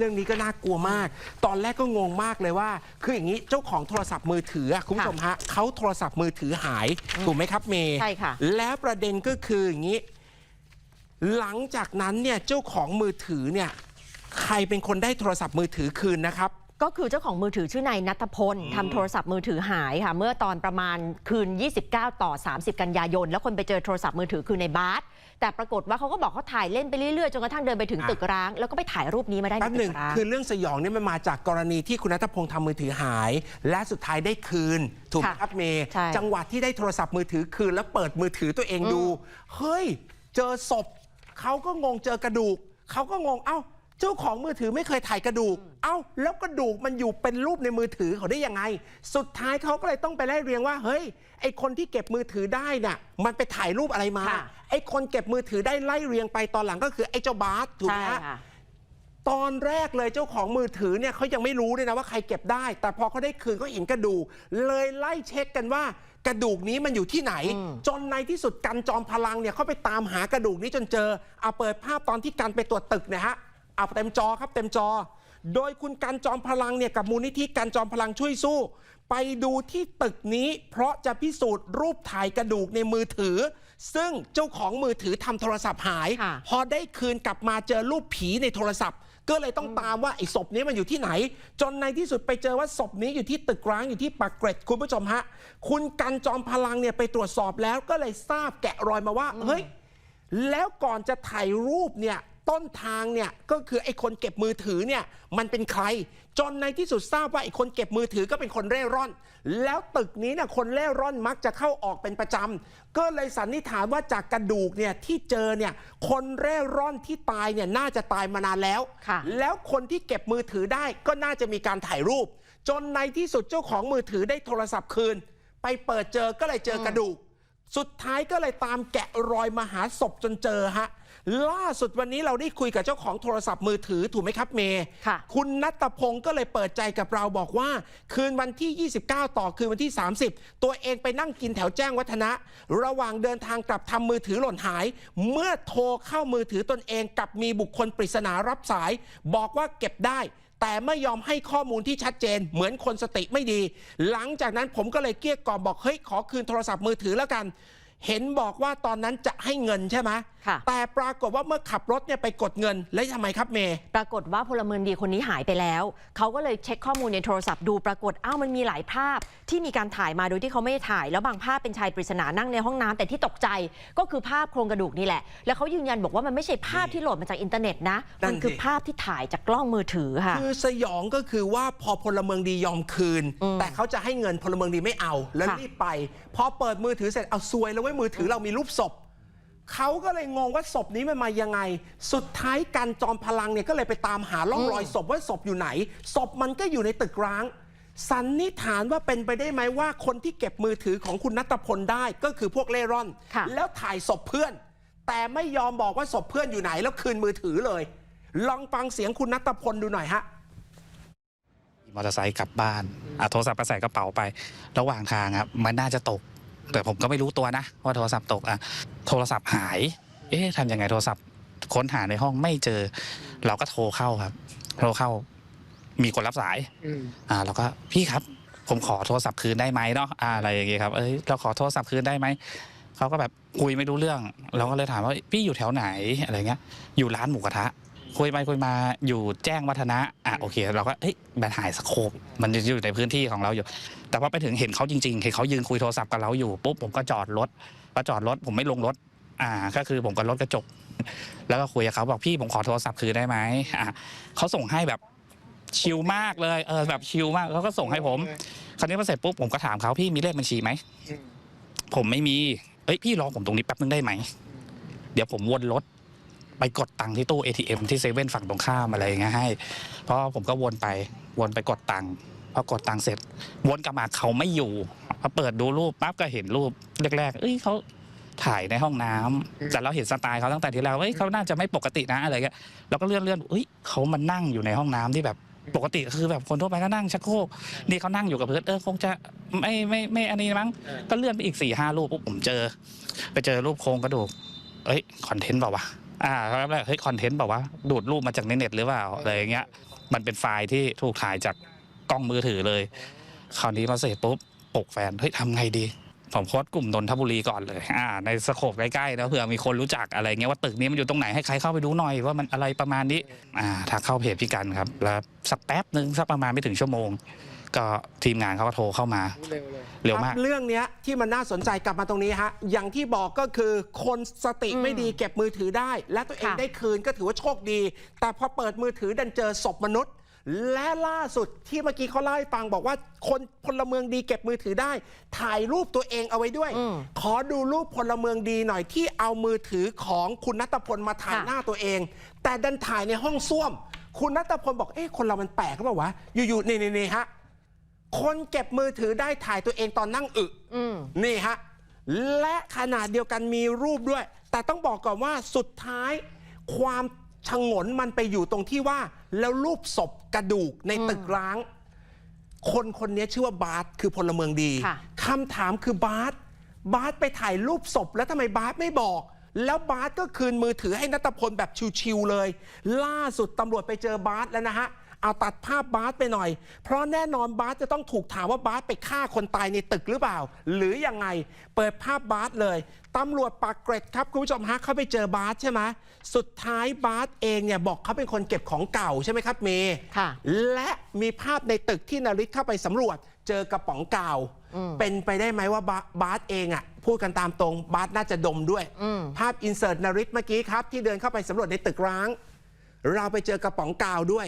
เรื่องนี้ก็น่ากลัวมาก ตอนแรกก็งงมากเลยว่า คืออย่างนี้เจ้าของโทรศัพท์มือถืออะคุณผู้ชมฮะเขาโทรศัพท์มือถือหายถูกไหมครับเมย์ใช่ค่ะ แล้วประเด็นก็คืออย่างนี้ หลังจากนั้นเนี่ยเจ้าของมือถือเนี่ย ใครเป็นคนได้โทรศัพท์มือถือคืนนะครับ ก็คือเจ้าของมือถือชื่อนายนัทพลทำโทรศัพท์มือถือหายค่ะ เมื่อตอนประมาณคืน 29 ต่อ 30 กันยายน แล้วคนไปเจอโทรศัพท์มือถือคือในบาสแต่ปรากฏว่าเขาก็บอกเขาถ่ายเล่นไปเรื่อยๆ จนกระทั่งเดินไปถึงอะตึกร้าง แล้วก็ไปถ่ายรูปนี้มาได้ในแป๊บหตึนึ่งกร้าง คือเรื่องสยองเนี่ยมันมาจากกรณีที่คุณนัทพงศ์ทำมือถือหาย และสุดท้ายได้คืน ถูกไหมค่ะครับเมย์ใช่ จังหวะที่ได้โทรศัพท์มือถือคืน แล้วเปิดมือถือตัวเองดู เฮ้ย เจอศพเขาก็งงเจอกระดูกเขาก็งงเอ้า เจ้าของมือถือไม่เคยถ่ายกระดูก เอ้า แล้วกระดูกมันอยู่เป็นรูปในมือถือเขาได้ยังไง สุดท้ายเขาก็เลยต้องไปไล่เรียงว่า เฮ้ย ไอคนที่เก็บมือถือได้น่ะ มันไปถ่ายรูปอะไรมา ค่ะไอคนเก็บมือถือได้ไล่เรียงไปตอนหลังก็คือไอเจ้าบาสถูกไหมใช่ฮะ ค่ะ ตอนแรกเลยเจ้าของมือถือเนี่ยเขายังไม่รู้เลยนะว่าใครเก็บได้ แต่พอเขาได้คืนเขาเห็นกระดูก เลยไล่เช็คกันว่า กระดูกนี้มันอยู่ที่ไหนอืมจนในที่สุดกันจอมพลังเนี่ยเขาไปตามหากระดูกนี้จนเจอเอาเปิดภาพตอนที่กันไปตรวจตึกเนะฮะ เอาเต็มจอครับเต็มจอ โดยคุณกันจอมพลังเนี่ยกับมูลนิธิกันจอมพลังช่วยสู้ ไปดูที่ตึกนี้ เพราะจะพิสูจน์รูปถ่ายกระดูกในมือถือ ซึ่งเจ้าของมือถือทำโทรศัพท์หายค่ะพอได้คืนกลับมาเจอรูปผีในโทรศัพท์ ก็เลยต้องตามว่าไอ้ศพนี้มันอยู่ที่ไหน จนในที่สุดไปเจอว่าศพนี้อยู่ที่ตึกร้างอยู่ที่ปากเกร็ดคุณผู้ชมฮะ คุณกันจอมพลังเนี่ยไปตรวจสอบแล้วก็เลยทราบแกะรอยมาว่าเฮ้ยแล้วก่อนจะถ่ายรูปเนี่ย ต้นทางเนี่ยก็คือไอ้คนเก็บมือถือเนี่ยมันเป็นใคร จนในที่สุดทราบว่าไอ้คนเก็บมือถือก็เป็นคนเร่ร่อน แล้วตึกนี้เนี่ยคนเร่ร่อนมักจะเข้าออกเป็นประจำก็เลยสันนิษฐานว่าจากกระดูกเนี่ยที่เจอเนี่ยคนเร่ร่อนที่ตายเนี่ยน่าจะตายมานานแล้วค่ะแล้วคนที่เก็บมือถือได้ก็น่าจะมีการถ่ายรูป จนในที่สุดเจ้าของมือถือได้โทรศัพท์คืน ไปเปิดเจอก็เลยเจอกระดูก สุดท้ายก็เลยตามแกะรอยมาหาศพจนเจอฮะ ล่าสุดวันนี้เราได้คุยกับเจ้าของโทรศัพท์มือถือถูกไหมครับเมย์ค่ะคุณนัตพงศ์ก็เลยเปิดใจกับเราบอกว่า คืนวันที่ 29 ต่อคืนวันที่ 30 ตัวเองไปนั่งกินแถวแจ้งวัฒนะ ระหว่างเดินทางกลับทำมือถือหล่นหาย เมื่อโทรเข้ามือถือตนเองกับมีบุคคลปริศนารับสาย บอกว่าเก็บได้ แต่ไม่ยอมให้ข้อมูลที่ชัดเจน เหมือนคนสติไม่ดี หลังจากนั้นผมก็เลยเกลี้ยกล่อมบอกเฮ้ยขอคืนโทรศัพท์มือถือแล้วกัน เห็นบอกว่าตอนนั้นจะให้เงินใช่ไหมค่ะ แต่ปรากฏว่าเมื่อขับรถเนี่ยไปกดเงิน แล้วทำไมครับเมย์ ปรากฏว่าพลเมืองดีคนนี้หายไปแล้ว เขาก็เลยเช็คข้อมูลในโทรศัพท์ดูปรากฏอ้าวมันมีหลายภาพ ที่มีการถ่ายมาโดยที่เขาไม่ได้ถ่าย แล้วบางภาพเป็นชายปริศนานั่งในห้องน้ำแต่ที่ตกใจก็คือภาพโครงกระดูกนี่แหละ แล้วเขายืนยันบอกว่ามันไม่ใช่ภาพที่โหลดมาจากอินเทอร์เน็ตนะ นั่มันนคือสิภาพที่ถ่ายจากกล้องมือถือค่ะ คือสยองก็คือว่าพอพลเมืองดียอมคืน อืมแต่เขาจะให้เงินพลเมืองดีไม่เอา แล้วค่ะ รีบไป พอเปิดมือถือเสร็จเอาซวยแล้วเว้ยมือถือเรามีรูปศพเขาก็เลยงงว่าศพนี้มันมายังไง สุดท้ายการจอมพลังเนี่ยก็เลยไปตามหาร่องรอยศพว่าศพอยู่ไหน ศพมันก็อยู่ในตึกร้าง สันนิษฐานว่าเป็นไปได้ไหมว่าคนที่เก็บมือถือของคุณนัตพลได้ก็คือพวกเล่ร่อนค่ะแล้วถ่ายศพเพื่อน แต่ไม่ยอมบอกว่าศพเพื่อนอยู่ไหน แล้วคืนมือถือเลย ลองฟังเสียงคุณนัตพลดูหน่อยฮะมอเตอร์ไซค์กลับบ้านเอาโทรศัพท์ไปใส่กระเป๋าไป ระหว่างทางครับมันน่าจะตก แต่ผมก็ไม่รู้ตัวนะว่าโทรศัพท์ตกอะโทรศัพท์หาย เอ๊ะทำยังไงโทรศัพท์ค้นหาในห้องไม่เจอ เราก็โทรเข้าครับโทรเข้า มีคนรับสายอ่าเราก็พี่ครับ ผมขอโทรศัพท์คืนได้ไหมเนาะอ่าอะไรอย่างเงี้ยครับเอ้ยเราขอโทรศัพท์คืนได้ไหมเขาก็แบบคุยไม่รู้เรื่อง เราก็เลยถามว่าพี่อยู่แถวไหนอะไรเงี้ย อยู่ร้านหมูกระทะ คุยไปคุยมาอยู่แจ้งวัฒนะอะโอเค เราก็เอ้ยมันหายสโคปมันอยู่ในพื้นที่ของเราอยู่ แต่พอไปถึงเห็นเขาจริงๆเห็นเขายืนคุยโทรศัพท์กับเราอยู่ปุ๊บผมก็จอดรถพอจอดรถผมไม่ลงรถอ่าก็คือผมก็รถกระจก แล้วก็คุยกับเขาบอกพี่ผมขอโทรศัพท์คืนได้ไหมอะเขาส่งให้แบบชิลมากเลยเออแบบชิลมากเขาก็ส่งให้ผม คราวนี้พอเสร็จปุ๊บผมก็ถามเขาพี่มีเลขบัญชีไหมผมไม่มีเอ้ยพี่รอผมตรงนี้แป๊บนึงได้ไหมเดี๋ยวผมวนรถ ไปกดตังค์ที่ตู้ ATM ที่เซเว่นฝั่งตรงข้ามอะไรอย่างเงี้ยให้เพราะผมก็วนไปวนไปกดตังค์พอกดตังค์เสร็จ วนกลับมาเขาไม่อยู่พอเปิดดูรูปปั๊บก็เห็นรูปแรกๆ เอ้ยเขาถ่ายในห้องน้ำแต่เราเห็นสไตล์เขาตั้งแต่ที่แล้วเอ้ยเขาน่าจะไม่ปกตินะอะไรเงี้ยเราก็เลื่อนเลื่อนเอ้ยเขามานั่งอยู่ในห้องน้ำที่แบบปกติคือแบบคนทั่วไปก็นั่งชักโครกนี่เขานั่งอยู่กับเพื้นเออคงจะไม่ไม่ไม่อันนี้มั้งก็เลื่อนไปอีกสี่ห้ารูปปุ๊บผมเจอ ไปเจอรูปโครงกระดูกเอ้ยคอนเทนต์เปล่าวะ อ่าเขาแบบเฮ้ยคอนเทนต์แบบว่าดูดรูปมาจากในเน็ตหรือเปล่าอะไรอย่างเงี้ย มันเป็นไฟล์ที่ถูกถ่ายจากกล้องมือถือเลย คราวนี้พอเสร็จปุ๊บปลุกแฟนเฮ้ยทำไงดี ผมโพสกลุ่มนนทบุรีก่อนเลยอ่าในสโคปใกล้ๆนะเผื่อมีคนรู้จักอะไรเงี้ยว่าตึกนี้มันอยู่ตรงไหนให้ใครเข้าไปดูหน่อยว่ามันอะไรประมาณนี้อ่าถ้าเข้าเพจพี่กันครับแล้วสักแป๊บหนึ่งสักประมาณไม่ถึงชั่วโมง ก็ทีมงานเขาก็โทรเข้ามา เร็วมากครับเรื่องเนี้ยที่มันน่าสนใจกลับมาตรงนี้ฮะ อย่างที่บอกก็คือคนสติอืมไม่ดีเก็บมือถือได้ และตัวเองค่ะได้คืนก็ถือว่าโชคดี แต่พอเปิดมือถือดันเจอศพมนุษย์ และล่าสุดที่เมื่อกี้เขาเล่าให้ฟังบอกว่าคนพลเมืองดีเก็บมือถือได้ ถ่ายรูปตัวเองเอาไว้ด้วยอืมขอดูรูปพลเมืองดีหน่อยที่เอามือถือของคุณนัทพลมาถ่ายค่ะหน้าตัวเอง แต่ดันถ่ายในห้องส้วม คุณนัทพลบอกเอ๊ะคนเรามันแปลกหรือเปล่าวะอยู่ๆนี่นี่ๆๆฮะ คนเก็บมือถือได้ถ่ายตัวเองตอนนั่งอึอืมนี่ฮะ และขนาดเดียวกันมีรูปด้วย แต่ต้องบอกก่อนว่าสุดท้าย ความชงนมันไปอยู่ตรงที่ว่า แล้วรูปศพกระดูกในตึกร้าง คนคนนี้ชื่อว่าบาสคือพลเมืองดีค่ะคำถามคือบาสบาสไปถ่ายรูปศพ แล้วทำไมบาสไม่บอกแล้วบาสก็คืนมือถือให้นัตพลแบบชิวๆเลย ล่าสุดตำรวจไปเจอบาสแล้วนะฮะ เอาตัดภาพบาสไปหน่อย เพราะแน่นอนบาสจะต้องถูกถามว่าบาสไปฆ่าคนตายในตึกหรือเปล่า หรือยังไงเปิดภาพบาสเลยตำรวจปากเกร็ดครับคุณผู้ชมฮะเขาไปเจอบาสใช่ไหมสุดท้ายบาสเองเนี่ยบอกเขาเป็นคนเก็บของเก่าใช่ไหมครับเมย์ค่ะและมีภาพในตึกที่นาริศเข้าไปสำรวจ เจอกระป๋องเก่าอืมเป็นไปได้ไหมว่าบาบาสเองอะพูดกันตามตรงบาสน่าจะดมด้วยอืมภาพอินเสิร์ตนาริศเมื่อกี้ครับ ที่เดินเข้าไปสำรวจในตึกร้าง เราไปเจอกระป๋องกาวด้วย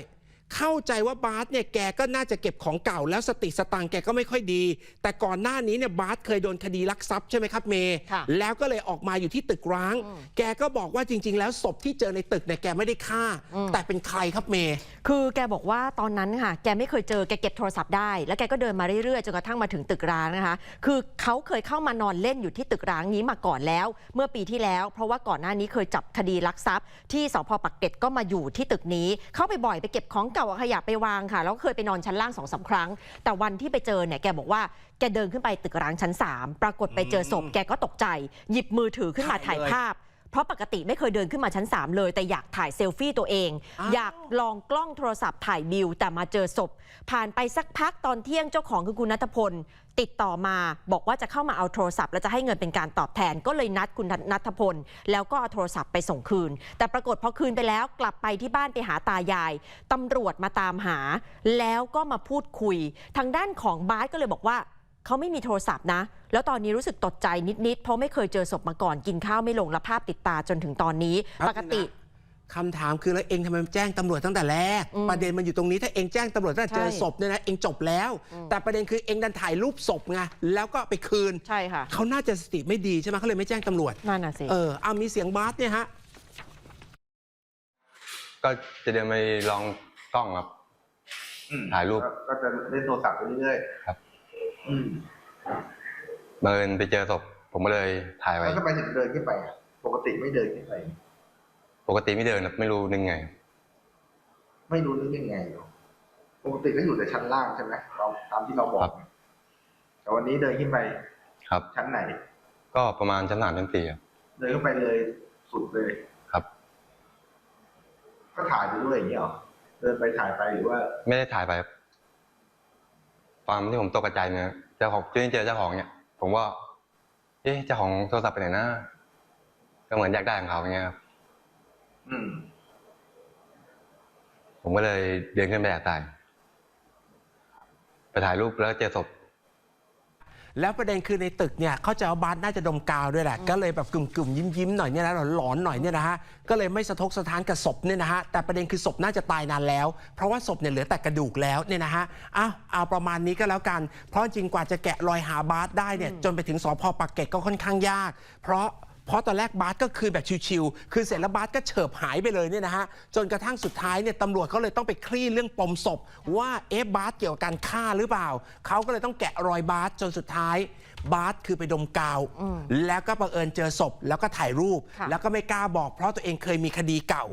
เข้าใจว่าบาสเนี่ยแกก็น่าจะเก็บของเก่าแล้วสติสตังค์แกก็ไม่ค่อยดี แต่ก่อนหน้านี้เนี่ยบาสเคยโดนคดีลักทรัพย์ใช่ไหมครับเมย์ค่ะแล้วก็เลยออกมาอยู่ที่ตึกร้าง แกก็บอกว่าจริง ๆ แล้วศพที่เจอในตึกเนี่ยแกไม่ได้ฆ่า แต่เป็นใครครับเมย์คือแกบอกว่าตอนนั้นค่ะ แกไม่เคยเจอแกเก็บโทรศัพท์ได้ แล้วแกก็เดินมาเรื่อยๆจนกระทั่งมาถึงตึกร้างนะคะ คือเขาเคยเข้ามานอนเล่นอยู่ที่ตึกร้างนี้มาก่อนแล้ว เมื่อปีที่แล้ว เพราะว่าก่อนหน้านี้เคยจับคดีลักทรัพย์ ที่สพปักเกร็ดก็มาอยู่ที่ตึกนี้ เข้าไปบ่อยไปเก็บของเก่าเอาขยะไปวางค่ะ แล้วก็เคยไปนอนชั้นล่างสองสามครั้ง แต่วันที่ไปเจอเนี่ยแกบอกว่าแกเดินขึ้นไปตึกร้างชั้น 3 ปรากฏไปเจอศพแกก็ตกใจ หยิบมือถือขึ้นมาถ่ายภาพเพ ราะปกติไม่เคยเดินขึ้นมาชั้น 3 เลย แต่อยากถ่ายเซลฟี่ตัวเองอ้าวอยากลองกล้องโทรศัพท์ถ่ายบิวแต่มาเจอศพ ผ่านไปสักพักตอนเที่ยงเจ้าของคือคุณนัทพล ติดต่อมาบอกว่าจะเข้ามาเอาโทรศัพท์ แล้วจะให้เงินเป็นการตอบแทนก็เลยนัดคุณนัทพล แล้วก็เอาโทรศัพท์ไปส่งคืน แต่ปรากฏพอคืนไปแล้วกลับไปที่บ้านไปหาตายายตำรวจมาตามหา แล้วก็มาพูดคุย ทางด้านของบาสก็เลยบอกว่า เขาไม่มีโทรศัพท์นะ แล้วตอนนี้รู้สึกตกใจนิด ๆ เพราะไม่เคยเจอศพมาก่อนกินข้าวไม่ลงและภาพติดตาจนถึงตอนนี้ ปกติคำถามคือแล้วเองทำไมไม่แจ้งตำรวจตั้งแต่แรกอืมประเด็นมันอยู่ตรงนี้ถ้าเองแจ้งตำรวจตั้งแต่เจอใช่ศพเนี่ยนะเองจบแล้ว แต่ประเด็นคือเองดันถ่ายรูปศพไงแล้วก็ไปคืนใช่ค่ะเขาน่าจะสติไม่ดีใช่ไหมเขาเลยไม่แจ้งตำรวจนั่นน่ะสิเออเอามีเสียงบาสเนี่ยฮะก็จะเดินไปลองกล้องครับอืมถ่ายรูปก็ก็จะเล่นโทรศัพท์ไปเรื่อยครับๆ อืมบังเอิญไปเจอศพผมก็เลยถ่ายไว้ แล้วทำไมถึงเดินขึ้นไปอะปกติไม่เดินขึ้นไป ปกติไม่เดินครับไม่รู้นึงไง ไม่รู้นึกยังไงหรอปกติก็อยู่แต่ชั้นล่างใช่ไหมเราตามที่เราบอก ครับ แต่วันนี้เดินขึ้นไปครับ ชั้นไหน ก็ประมาณชั้นสามชั้นสี่ครับเดินขึ้นไปเลยสุดเลย ครับ ก็ถ่ายไปด้วยอย่างเงี้ยเหรอ เดินไปถ่ายไปหรือว่า ไม่ได้ถ่ายไปครับ ความที่ผมตกใจเนี่ยเจ้าของจนเจอเจ้าของเนี่ย ผมว่าเอ๊ะเจ้าของโทรศัพท์ไปไหนนะก็เหมือนอยากได้ของเขาอย่างเงี้ยครับอืมผมก็เลยเดินขึ้นไปแอบถ่ายไปถ่ายรูปแล้วเจอศพ แล้วประเด็นคือในตึกเนี่ยเขาใจะเอาบาสน่าจะดมกาวด้วยแหละก็เลยแบบกึ่มกึ่มยิ้มยิ้มๆหน่อยเนี่ยนะหลอนๆหน่อยเนี่ยนะฮะก็เลยไม่สะทกสะท้านกับศพเนี่ยนะฮะแต่ประเด็นคือศพน่าจะตายนานแล้ว เพราะว่าศพเนี่ยเหลือแต่กระดูกแล้วเนี่ยนะฮะอ้าวเอาประมาณนี้ก็แล้วกัน เพราะจริงกว่าจะแกะรอยหาบาสได้เนี่ยจนไปถึงสพปากเกร็ดก็ค่อนข้างยาก เพราะ เพราะตอนแรกบาสก็คือแบบชิวๆคือเสร็จแล้วบาสก็เฉิบหายไปเลยเนี่ยนะฮะจนกระทั่งสุดท้ายเนี่ยตำรวจเขาเลยต้องไปคลี่เรื่องปมศพ ว่าเอ๊ะบาสเกี่ยวกับการฆ่าหรือเปล่าเขาก็เลยต้องแกะรอยบาสจนสุดท้ายบาสคือไปดมกาว แล้วก็บังเอิญเจอศพ แล้วก็ถ่ายรูปค่ะแล้วก็ไม่กล้าบอก เพราะตัวเองเคยมีคดีเก่า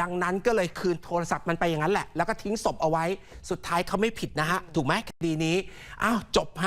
ดังนั้นก็เลยคืนโทรศัพท์มันไปอย่างนั้นแหละ แล้วก็ทิ้งศพเอาไว้ สุดท้ายเขาไม่ผิดนะฮะ ถูกไหมคดีนี้ อ้าว จบฮะ